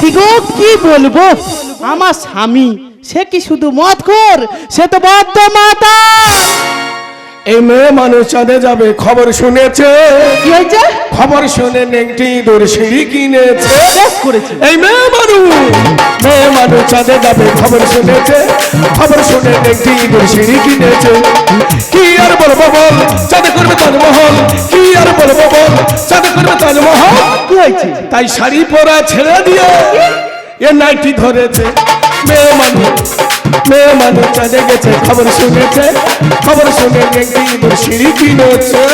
কি বলব? আমার স্বামী সে কি শুধু মদ খোর? সে তো বদ্ধ মাতা। এই মেয়ে মানুষ চাঁদে যাবে খবর শুনেছে। খবর শুনে নেংটি দূর সিঁড়ি কিনেছে। এই মেয়ে মানুষ মেয়ে মানুষ চাঁদে যাবে খবর শুনেছে। খবর শুনে নেংটি দূর সিঁড়ি কিনেছে। কি আর বলব বল চাঁদে করবে তাজমহল। কি আর বলব বল চাঁদে করবে তাজমহল। কি হয়েছে? তাই শাড়ি পরা ছেড়ে দিয়ে এ নাইটি ধরেছে। মেয়ে মানুষ মেয়ে মানুষ চাঁদে গেছে খবর শুনেছে খবর শুনে সিঁড়ি কিনেছে।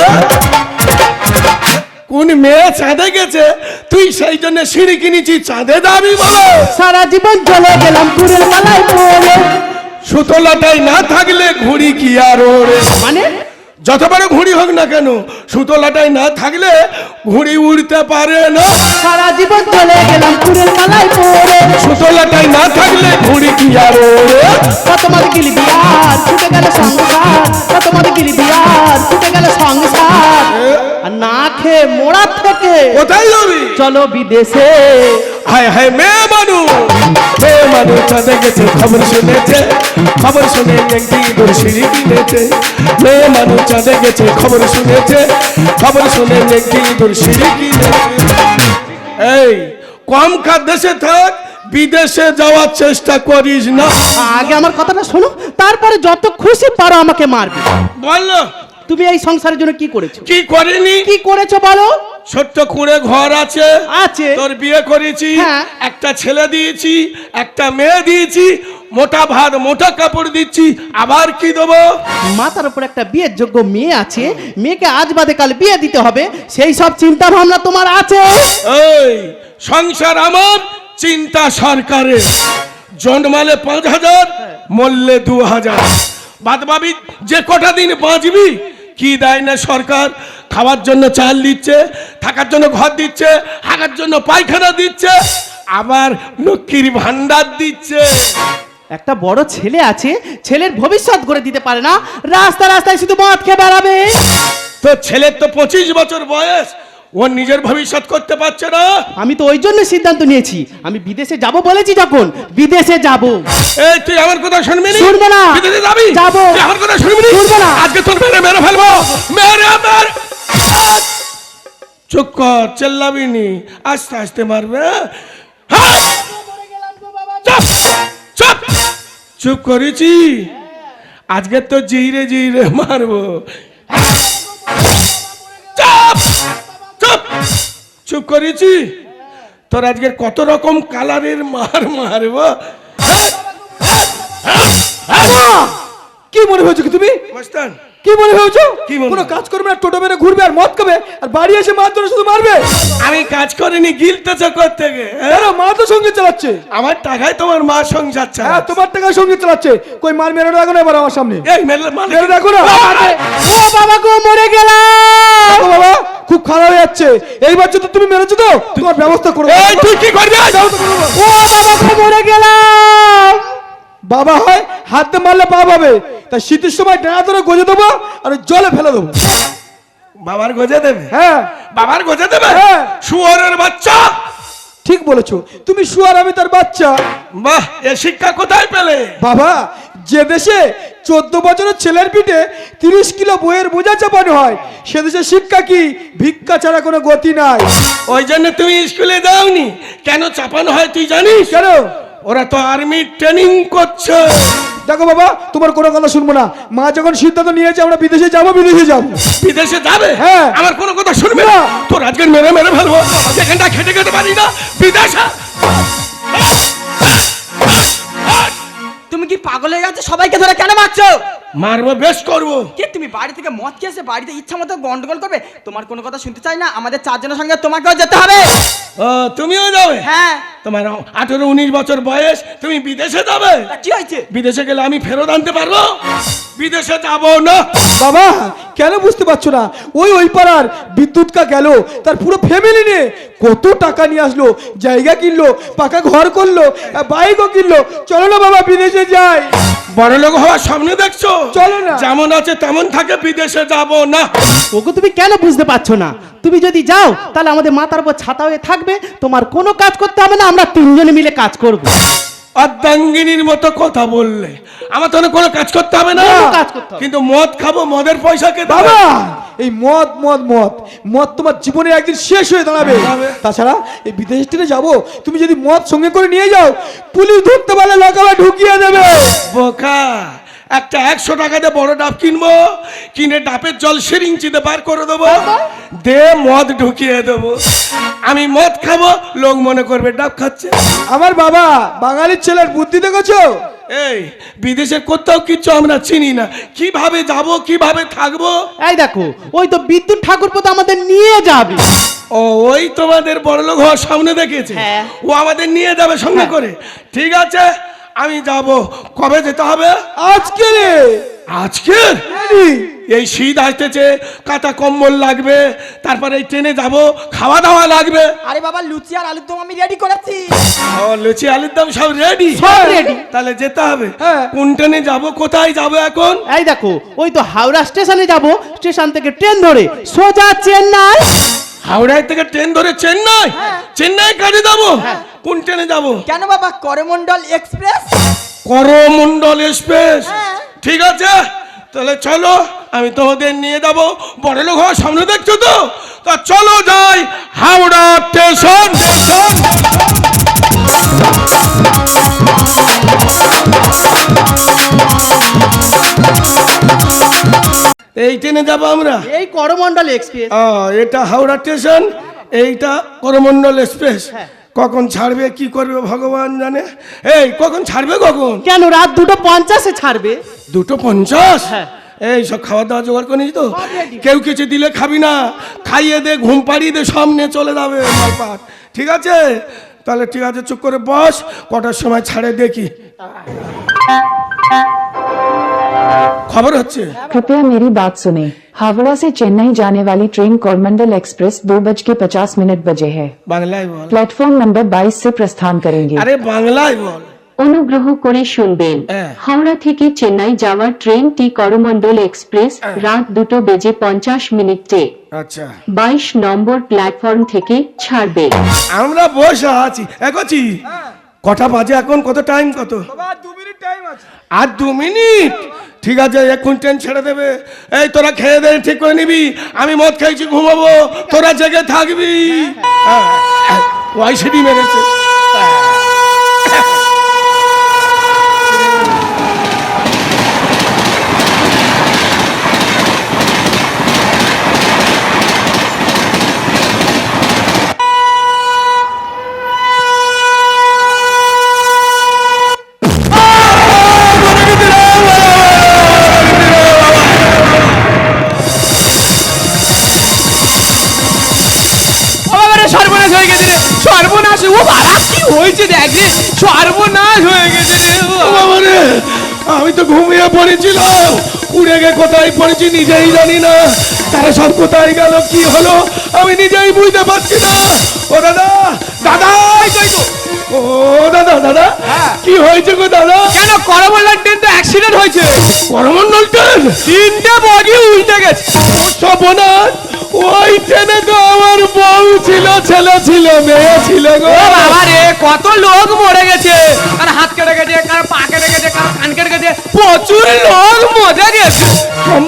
কোন মেয়ে চাঁদে গেছে তুই সেই জন্য সিঁড়ি কিনেছি চাঁদে দাবি বলো। সারা জীবন চলে গেলাম কুড়ের মালায় পড়ে। সুতলাটাই না থাকলে ঘুড়ি কি আর ওরে মানে? যত বড় ঘুড়ি হোক না কেন সুতলাটাই না থাকলে ঘুড়ি উড়তে পারে না। সারা জীবন চলে গেলাম ফুলের মালায় পড়ে। সুতলাটাই না থাকলে ঘুড়ি কি আর ওড়ে? কত মার গিলি বিয়ার ছুটে গেল সংসার। কত মার গিলি বিয়ার ছুটে গেল সংসার। না খেয়ে মোড়ার থেকে কোথায় যাবি? চলো বিদেশে। হায় হায় মেয়ে মানু মেয়ে মানু চাঁদে গেছে খবর শুনেছে। খবর শুনে একটি সিঁড়ি কিনেছে। মেয়ে মানু চাঁদে গেছে খবর শুনেছে। খবর শুনে একটি সিঁড়ি কিনেছে। এই কম দেশে থাক বিদেশে যাওয়ার চেষ্টা করিস না। আগে আমার কথাটা শোনো তারপরে যত খুশি পারো আমাকে মারবে। বলল তুমি এই সংসারের জন্য কি করেছ? কি করেনি? কি করেছ বলো? ছোট্ট কুঁড়ে ঘর আছে। আছে। তোর বিয়ে করেছি। হ্যাঁ। একটা ছেলে দিয়েছি একটা মেয়ে দিয়েছি মোটা ভাত মোটা কাপড় দিচ্ছি আবার কি দেবো? মাথার উপর একটা বিয়ের যোগ্য মেয়ে আছে। মেয়েকে আজ বাদে কাল বিয়ে দিতে হবে। সেই সব চিন্তা ভাবনা তোমার আছে। এই সংসার আমার চিন্তা সরকারের। জন্মালে পাঁচ হাজার মরলে দু হাজার। বাদ বাবি যে কটা দিন বাঁচবি কি দেয় না সরকার? খাওয়ার জন্য চাল দিচ্ছে থাকার জন্য ঘর দিচ্ছে হাঁকার জন্য পায়খানা দিচ্ছে আবার লক্ষ্মীর ভান্ডার দিচ্ছে। একটা বড় ছেলে আছে ছেলের ভবিষ্যৎ গড়ে দিতে পারে না রাস্তা রাস্তায় শুধু মদ খেয়ে বেড়াবে। তো ছেলের তো পঁচিশ বছর বয়স ও নিজের ভবিষ্যৎ করতে পারছে না। আমি তো ওই জন্য সিদ্ধান্ত নিয়েছি। আমি বিদেশে যাব বলেছি যখন। বিদেশে যাব। এই তুই আমার কথা শুনবি না? শুনব না। বিদেশে যাবি? যাব। তুই আমার কথা শুনবি নি? শুনব না। আজকে তোর মেরে মেরে ফেলব। মেরে মেরে চুপ কর চেল্লাবি নি। আস্তে আস্তে মারবে হ্যাঁ? চুপ! চুপ! চুপ করেছি। আজকে তো জিরে জিরে মারবো। চুপ! চুপ করেছি? তোর আজকের কত রকম কালারের মার মারবো? তুমি কি মনে হয়েছে? কি মনে কোনো কাজ করবে না টোটো মেরে ঘুরবে আর মদ খাবে আর বাড়ি এসে মাছ ধরে শুধু মারবে? আমি কাজ করিনি গিলতেছ থেকে কেন মা তো সঙ্গে চালাচ্ছে। আমার টাকায় তোমার মা সংসার হ্যাঁ তোমার টাকা সঙ্গে চালাচ্ছে। কই মার মেরে দেখো না এবার আমার সামনে। এই মেরে দেখো না। ও বাবা গো মরে গেলাম বাবা। খুব খারাপ হয়ে যাচ্ছে। এইবার যদি তুমি মেরেছো তো তোমার ব্যবস্থা করো এই তুই কি করবি? ও বাবা গো মরে গেলাম! বাবা হয় হাত মারলে পা পাবে তাই শীতের সময় ডানা ধরে গজে দেবো আর জলে ফেলে দেবো। বাবার গোজে দেবে? হ্যাঁ। বাবার গোজে দেবে? হ্যাঁ। শুয়ারের বাচ্চা? ঠিক বলেছ। তুমি শুয়ার আমি তার বাচ্চা। বাহ এ শিক্ষা কোথায় পেলে? বাবা যে দেশে চোদ্দ বছরের ছেলের পিঠে তিরিশ কিলো বইয়ের বোঝা চাপানো হয় সে দেশে শিক্ষা কি? ভিক্ষা ছাড়া কোনো গতি নাই। ওই জন্য তুমি স্কুলে যাওনি। কেন চাপানো হয় তুই জানিস? কেন? ওরা তো আর্মি ট্রেনিং করছে। দেখো বাবা তোমার কোনো কথা শুনব না। মা যখন সিদ্ধান্ত নিয়েছে আমরা বিদেশে যাব বিদেশে যাব। বিদেশে যাবে? হ্যাঁ। আমার কোনো কথা শুনবে না? তো তোর আজকে মেরে মেরে ফেলব। সেখানটা খেটে খেতে পারি না। বিদেশে তুমি কি পাগল হয়ে গেছো সবাইকে ধরে কেন মারছো? মারবো বেশ করব। কে তুমি বাড়ি থেকে মদ খেয়ে এসে বাড়িতে ইচ্ছা মতো গন্ডগোল করবে? তোমার কোনো কথা শুনতে চাই না আমাদের চারজনের সঙ্গে তোমাকেও যেতে হবে। ও তুমিও যাবে? হ্যাঁ। তোমার আঠেরো উনিশ বছর বয়স তুমি বিদেশে যাবে? তা কি হয়েছে? বিদেশে গেলে আমি ফেরত আনতে পারব? বিদেশে যাব না। বাবা কেন বুঝতে পারছ না? ওই ওই পাড়ার বিদ্যুৎ কা গেল তার পুরো ফ্যামিলি নিয়ে কত টাকা নিয়ে আসলো জায়গা কিনলো পাকা ঘর করল বাইকও কিনলো। চলো না বাবা বিদেশে যাই। বড় লোক হওয়ার স্বপ্ন দেখছ? চলো না। যেমন আছে তেমন থাকে বিদেশে যাব না। ওকে তুমি কেন বুঝতে পারছ না? তুমি যদি যাও তাহলে আমাদের মাথার উপর ছাতা হয়ে থাকবে। তোমার কোনো কাজ করতে হবে না আমরা তিনজনে মিলে কাজ করব। অর্ধাঙ্গিনীর মতো কথা বললে আমার তো কোনো কাজ করতে হবে না। কাজ করতে হবে। কিন্তু মদ খাব মদের পয়সা কে? বাবা! এই মদ মদ মদ মদ তোমার জীবনে একদিন শেষ হয়ে দাঁড়াবে। তাছাড়া এই বিদেশ থেকে যাব তুমি যদি মদ সঙ্গে করে নিয়ে যাও পুলিশ ধরতে পারলে লকাবে ঢুকিয়ে দেবে। বোকা! একটা একশো টাকাতে বড় ডাব কিনবো কিনে ডাবের জল সিরিঞ্চিতে বার করে দেবো দে মদ ঢুকিয়ে দেবো। আমি মদ খাব লোক মনে করবে ডাব খাচ্ছে। আমার বাবা বাঙালির ছেলের বুদ্ধি দেখেছ? এই বিদেশে কোথাও কিচ্ছু আমরা চিনি না। কীভাবে যাব কীভাবে থাকব? এই দেখো ওই তো বিদ্যুৎ ঠাকুর তো আমাদের নিয়ে যাবে। ও ওই তোমাদের বড়লোক হওয়ার সামনে দেখেছে? হ্যাঁ। ও আমাদের নিয়ে যাবে সঙ্গে করে। ঠিক আছে? আমি যাব। কবে যেতে হবে? আজকে। রে আজকে এই, শীত আসতেছে কাঁথা কম্বল লাগবে তারপরে এই ট্রেনে যাব খাওয়া দাওয়া লাগবে। আরে বাবা লুচি আর আলুর দম আমি রেডি করেছি। ও লুচি আলুর দম সব রেডি সব ready। তাহলে যেতে হবে। হ্যাঁ। কোন ট্রেনে যাব কোথায় যাব এখন? এই দেখো ওই তো হাওড়া স্টেশনে যাব স্টেশন থেকে ট্রেন ধরে। সোজা চেন্নাই। হাওড়ায় থেকে ট্রেন ধরে চেন্নাই? হ্যাঁ। চেন্নাই কাজে যাব? কোন ট্রেনে যাব? কেন বাবা? করমন্ডল এক্সপ্রেস? করমন্ডল এক্সপ্রেস? হ্যাঁ। ঠিক আছে? তাহলে চলো আমি তোমাদের নিয়ে যাব। বড় লোক হওয়ার সামনে দেখছ তো? তা চলো যাই হাওড়া স্টেশন। স্টেশন এই ট্রেনে যাব আমরা? এই করমন্ডল এক্সপ্রেস। এটা হাওড়া স্টেশন এইটা করমন্ডল এক্সপ্রেস। হ্যাঁ। কখন ছাড়বে কি করবে ভগবান জানে? এই কখন ছাড়বে কখন? কেন রাত দুটো পঞ্চাশে ছাড়বে? দুটো পঞ্চাশ? হ্যাঁ। এই সব খাওয়া দাওয়া জোগাড় করে তো? কেউ কিছু দিলে খাবি না। খাইয়ে দে ঘুম পাড়িয়ে দে সামনে চলে যাবে মালপাট। ঠিক আছে? তাহলে ঠিক আছে চুপ করে বস। কটার সময় ছাড়ে দেখি। খবর হচ্ছে कृपया मेरी बात सुने हावड़ा से चेन्नई जाने वाली ट्रेन कोरमंडल एक्सप्रेस दो बज के पचास मिनट बजे है বাংলায় বল प्लेटफॉर्म नंबर 22 से प्रस्थान करेंगे আরে বাংলায় বল অনুগ্রহ করে শুনবেন হ্যাঁ। হাওড়া থেকে চেন্নাই যাওয়ার ট্রেনটি করমণ্ডল এক্সপ্রেস রাত দুটো বেজে পঞ্চাশ মিনিটে আচ্ছা বাইশ নম্বর প্ল্যাটফর্ম থেকে ছাড়বে আমরা বসে আছি এগোছি কটা বাজে এখন কত টাইম কত বাবা দু মিনিট টাইম আছে আর দু মিনিট ঠিক আছে এখন ট্রেন ছেড়ে দেবে। এই, তোরা খেয়ে দে, ঠিক করে নিবি। আমি মদ খাইছি, ঘুমাবো। তোরা জেগে থাকবি। ওয়াই সিটি মেরেছে। কোথায় পড়েছি নিজেই জানি না। তারা সব কোথায় গেল কি হলো আমি নিজেই বুঝতে পারছি না। ও দাদা দাদা তো, ও দাদা দাদা কি হয়েছে গো দাদা? কেন করমন্ডল ট্রেন তো অ্যাক্সিডেন্ট হয়েছে? করমন্ডল ট্রেন? তিনটে বগি উল্টে গেছে। ওই ট্রেনে তো আমার বউ ছিল ছেলে ছিল মেয়ে ছিল গো। ও বাবা রে কত লোক মরে গেছে। আর হাত কেটে গেছে কার পা কেটে গেছে কার কান কেটে গেছে প্রচুর লোক মরে গেছে।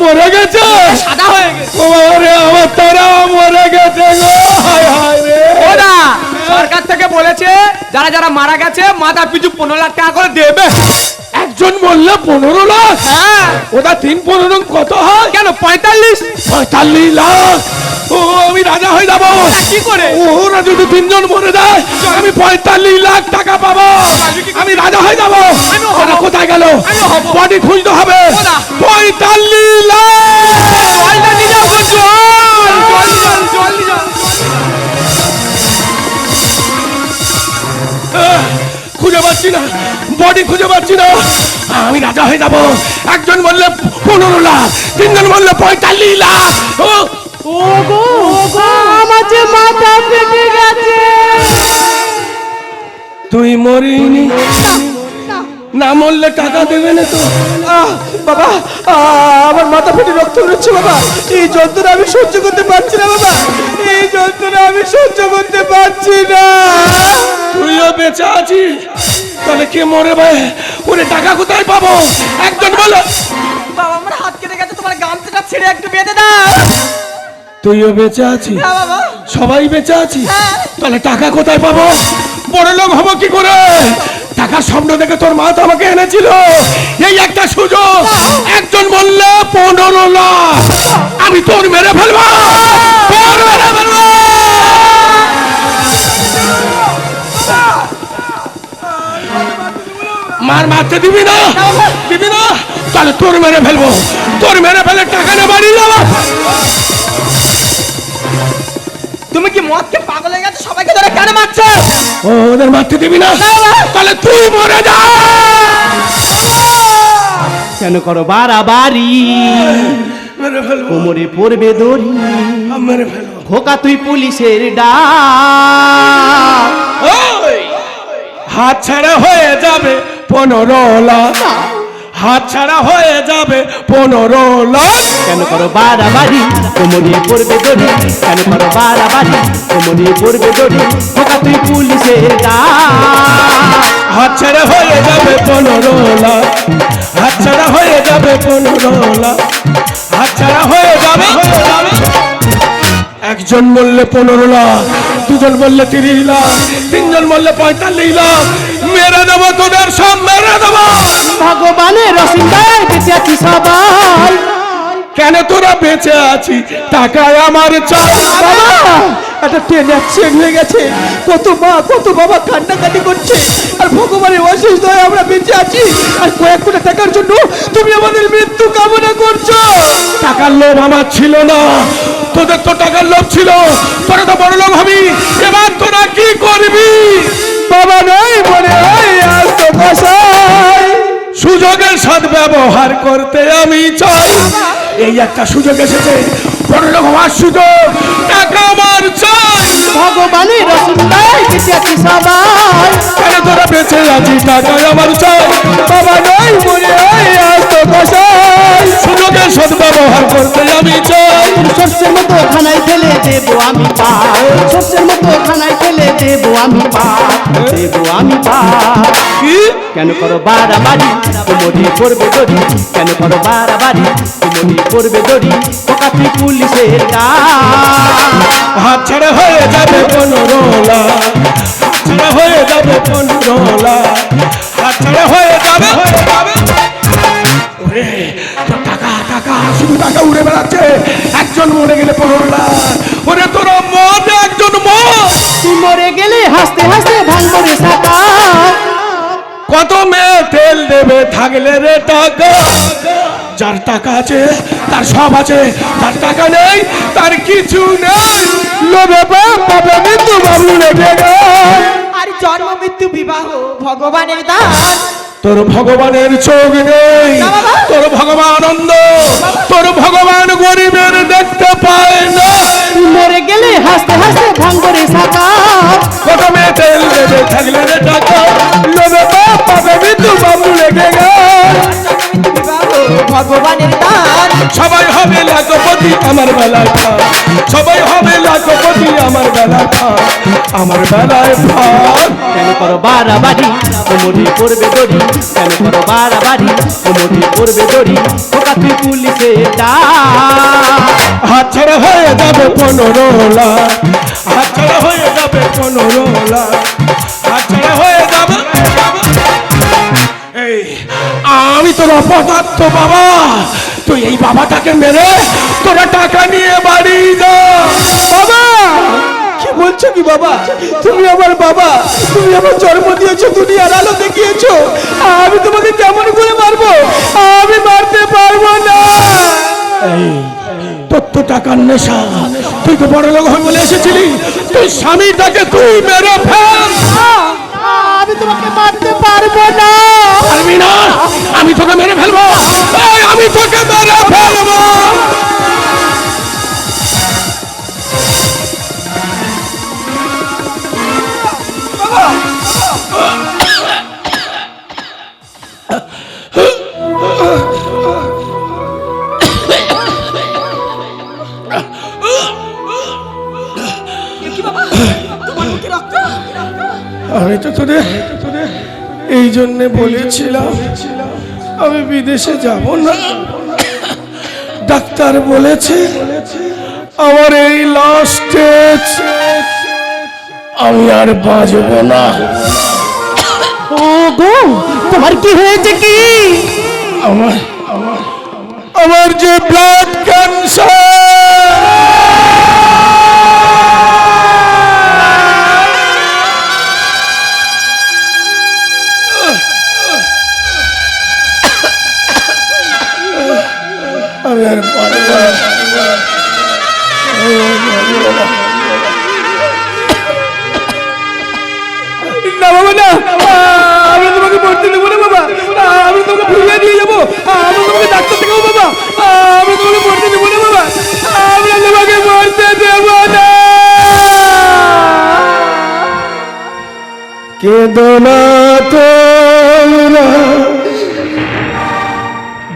মরে গেছে? সাদা হয়ে গেছে। ও বাবা রে আমার তারা মরে গেছে গো। হায় হায় রে। ওরা সরকার থেকে বলেছে যারা যারা মারা গেছে মাথা পিছু পনেরো লাখ টাকা করে দেবে। একজন বললে পনেরো লাখ। হ্যাঁ। ওটা তিন পনেরো কত হয়? কেন পঁয়তাল্লিশ? পঁয়তাল্লিশ লাখ। ও আমি রাজা হয়ে যাব। কি করে? ওরা যদি তিনজন মরে যায় আমি পঁয়তাল্লিশ লাখ টাকা পাবো। আমি রাজা হয়ে যাব। ওরা কোথায় গেল। বডি খুঁজতে হবে। পঁয়তাল্লিশ লাখ। জল জল নিয়ে জল খুঁজে পাচ্ছি না বডি খুঁজে পাচ্ছি না। আমি রাজা হয়ে যাব। একজন বললে পনেরো লাখ তিনজন বললে পঁয়তাল্লিশ লাখ। ও ওগো ওগো আমার যে মাথা ফেটে গেছে। তুই মরিনি। না মরলে টাকা দেবে না তো। আহ, বাবা আমার মাথা ফেটে রক্ত বেরোচ্ছে বাবা। এই যন্ত্রণা আমি সহ্য করতে পারছি না বাবা। এই যন্ত্রণা আমি সহ্য করতে পারছি না। তুইও বেঁচে আছিস। তাহলে কে মরে ভাই? ওরে টাকা কোথায় পাবো? একজন বলো। বাবা আমার হাত কেটে গেছে তোমার গামছাটা ছেড়ে একটু বেঁধে দাও। তুইও বেঁচে আছিস? হ্যাঁ বাবা। সবাই বেঁচে আছি তাহলে টাকা কোথায় পাবো? বড় লোক হব কি করে? টাকার স্বপ্ন দেখে তোর মা তো আমাকে এনেছিল। এই একটা সুযোগ। একজন বললে, পনেরো লাখ আমি তোর মেরে ফেলব। মেরে মারতে দিবি না? দিবি না? তাহলে তোর মেরে ফেলব। তোর মেরে ফেলে টাকা নিয়ে বাড়ি যাব তুমি কি গেছো সবাইকে ধরে কেন মারছো। ও, ওদের মারতে দিবি না? তাহলে তুই মরে যা। কেন করো বাড়াবাড়ি? কোমরে পড়বে দড়ি। মেরে খোকা তুই পুলিশের ডাক ওই! হাত ছাড়া হয়ে যাবে পনেরো লাখ। হাত ছাড়া হয়ে যাবে পনেরো লাখ। কেন করো বাড়াবাড়ি? কোমরে পড়বে দড়ি। কেন করো বাড়াবাড়ি? কোমরে পড়বে দড়ি। খোকা তুই পুলিশের ডাক হাত ছাড়া হয়ে যাবে পনেরো লাখ। হাত ছাড়া হয়ে যাবে পনেরো লাখ। হাত ছাড়া হয়ে যাবে হয়ে যাবে। একজন বললে পনেরো লাখ। দুজন বললে তিরিশ লাখ, তিনজন বললে পঁয়তাল্লিশ লাখ। মেরে দেবো তোদের সব, মেরে দেবো। ভগবানের রসিন্দায় বেঁচে সবাই কেন তোরা বেঁচে আছি টাকায় আমার বাবা! একটা ট্রেন অ্যাক্সিডেন্ট হয়ে গেছে। কত মা, কত বাবা কান্নাকাটি করছে। আর ভগবানের অশেষ দয় আমরা বেঁচে আছি। আর কয়েক কোটি টাকার জন্য তুমি আমাদের মৃত্যু কামনা করছ। টাকার লোভ আমার ছিল না। তোদের তো টাকার লোভ ছিল। তোরা তো বড় লোক হবি। এবার তোরা কি করবি? বাবা নয় মনে হয় আজ তো সুযোগের সাথ ব্যবহার করতে আমি চাই। এই একটা সুযোগ এসেছে। বড় হওয়ার সুযোগ। টাকা আমার চাই। ভগবানের রসিন্দায় বেঁচে আছি সবাই। কেন তোরা বেঁচে আছি টাকা আমার চাই। বাবা নয় মনে হয় আজ তো সুযোগের সদ্ব্যবহার করতে আমি চাই। শস্যের মতো দেবো আমি পা শস্যের মতো দেবো আমি পা দেবো আমি পা কি? কেন করো বাড়াবাড়ি? কোমরে পড়বে দড়ি। কেন করো বাড়াবাড়ি? কোমরে পড়বে দড়ি। পোকা তুই পুলিশের হাত ছাড়া হয়ে যাবে পনেরো লাখ হাত ছাড়া হয়ে যাবে পনেরো লাখ হাত ছাড়া হয়ে যাবে ওরে, টাকা শুধু টাকা উড়ে বেড়াচ্ছে। একজন মরে গেলে পনেরো লাখ। ওরে তোরা মদ একজন তুই মরে গেলে হাসতে হাসতে ভাঙবো রে সাকা। কত মেয়ে তেল দেবে থাকলে রে টাকা? যার টাকা আছে তার সব আছে। তার টাকা নেই তার কিছু নেই। লোভে পাবে মৃত্যু বাবু গেল। আর জন্ম মৃত্যু বিবাহ ভগবানের দান। তোর ভগবানের চোখ নেই। তোর ভগবান অন্ধ। তোর ভগবান গরিবের দেখতে পায় না। মরে গেলে হাসতে হাসতে ভাঙ করে সাকা কত মেয়ে তেল দেবে থাকলে টাকা। হবে লাখপতি আমার বেলায় খা সবাই হবে লাখপতি আমার বেলায় খা আমার বেলায় ভাগ কেন করো বাড়াবাড়ি? কোমরে পড়বে দড়ি। কেন করো বাড়াবাড়ি? কোমরে পড়বে দড়ি। পোকা তুই পুলিশের ডাক হাত ছাড়া হয়ে যাবে পনেরো লাখ। হাত ছাড়া হয়ে যাবে পনেরো লাখ। হাত ছাড়া হয়ে যাবে। এই আমি তোর অপদার্থ বাবা। তুই এই বাবাটাকে মেরে তোরা টাকা নিয়ে বাড়ি যা। বাবা! কি বলছো কি বাবা? তুমি আমার বাবা। তুমি আমার জন্ম দিয়েছ দুনিয়ার আলো দেখিয়েছো। আমি তোমাকে কেমন করে মারবো? আমি মারতে পারব না। তোর তো টাকার নেশা। তুই তো বড় লোক হয়ে বলে এসেছিলি। তুই স্বামীটাকে তুই মেরে ফেল। আমি তোমাকে মারতে পারব না। পারবি না। আমি তোকে মেরে ফেলব। আমি তোকে মেরে ফেলব। জন্যে বলেছিলাম আমি বিদেশে যাব না। ডাক্তার বলেছে আমার এই লাস্ট আমি আর বাঁচব না। ও গো তোমার কি হয়েছে কি? আমার আমার যে ব্লাড ক্যান্সার আমি আর পারব না। বাবা না তোমাকে মরতে দেবো না বাবা তোমাকে ফিরিয়ে দিয়ে যাব তোমাকে ডাক্তার বাবা তোমাকে দেবো না বাবা তোমাকে দেবো না কেঁদো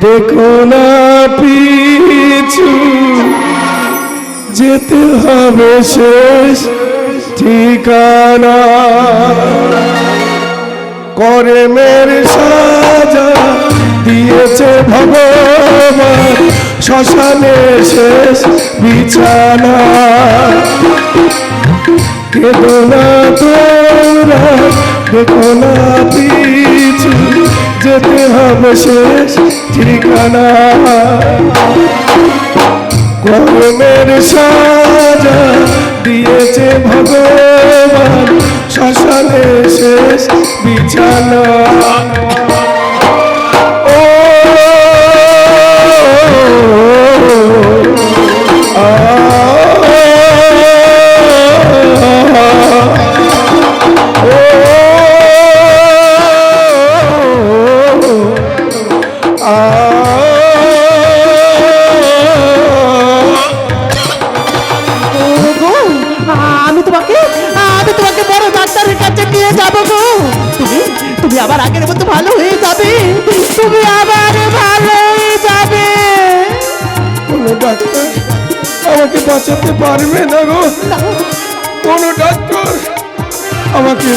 দেখো না পিছু যেতে হবে শেষ ঠিকানা। করে মেরে সাজা দিয়েছে ভগবান, শ্মশানে শেষ বিছানা। কেঁদো না তোমরা দেখো না যেতে হবে শেষ? ঠিকানা? কর্মের সাজা দিয়েছে ভগবান। শ্মশানে শেষ বিছানা।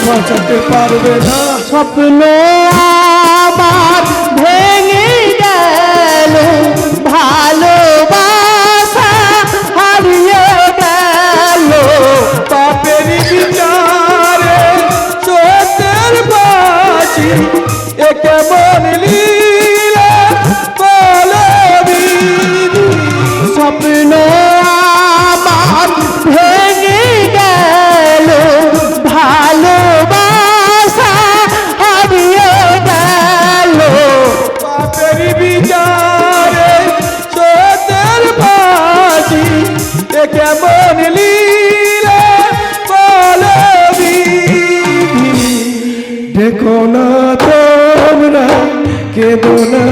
বাঁচাতে পারবে না। স্বপ্ন না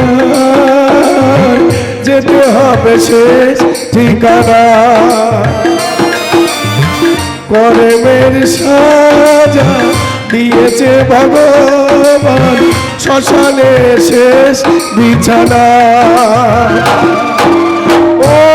যেতে হবে শেষ ঠিকানা। কর্মের সাজা দিয়েছে ভগবান শ্মশানে শেষ বিছানা। ও